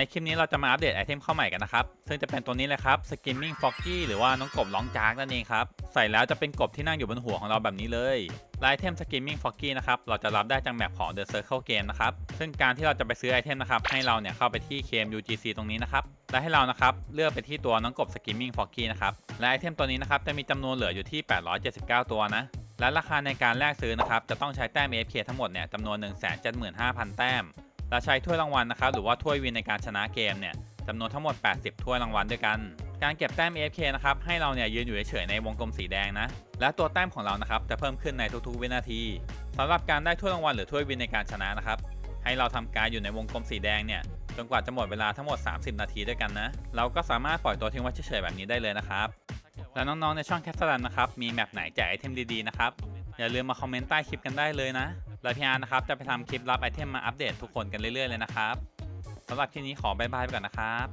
ในคลิปนี้เราจะมาอัปเดตไอเทมเข้าใหม่กันนะครับ ซึ่งจะเป็นตัวนี้เลยครับ Skimming Foggy หรือว่าน้องกบร้องจากนั่นเองครับ ใส่แล้วจะเป็นกบที่นั่งอยู่บนหัวของเราแบบนี้เลยละไอเทม Skimming Foggy นะครับ เราจะรับได้จากแมปของ The Circle Game นะครับ ซึ่งการที่เราจะไปซื้อไอเทมนะครับ ให้เราเนี่ยเข้าไปที่ KMUGC ตรงนี้นะครับ และให้เรานะครับเลือกไปที่ตัวน้องกบ Skimming Foggy นะครับ และไอเทมตัวนี้นะครับจะมีจำนวนเหลืออยู่ที่ 879 ตัวนะและราคาในการแลกซื้อนะครับจะต้องใช้แต้ม AFK ทั้งหมดเนี่ยจำนวน 175,000 แต้ม และใช้ถ้วยรางวัลนะครับหรือว่าถ้วยวินในการชนะเกมเนี่ยจำนวนทั้งหมด 80 ถ้วยรางวัลด้วยกัน การเก็บแต้ม AFK นะครับให้เราเนี่ยยืนอยู่เฉยๆในวงกลมสีแดงนะ และตัวแต้มของเรานะครับจะเพิ่มขึ้นในทุกๆวินาทีสำหรับการได้ถ้วยรางวัลหรือถ้วยวินในการชนะนะครับให้เราทำการอยู่ในวงกลมสีแดงเนี่ยจนกว่าจะหมดเวลาทั้งหมด 30 นาทีด้วยกันนะ เราก็สามารถปล่อยตัวทิ้งไว้เฉยๆแบบนี้ได้เลยนะครับ และน้องๆในช่องแคสซันนะครับมีแมปไหนแจกไอเทมดีๆนะครับอย่าลืมมาคอมเมนต์ใต้คลิปกันได้เลยนะ และพี่อาร์ตนะครับจะไปทำคลิปรับไอเทมมาอัปเดตทุกคนกันเรื่อยๆเลยนะครับสำหรับคลิปนี้ขอบายบายไปก่อนนะครับ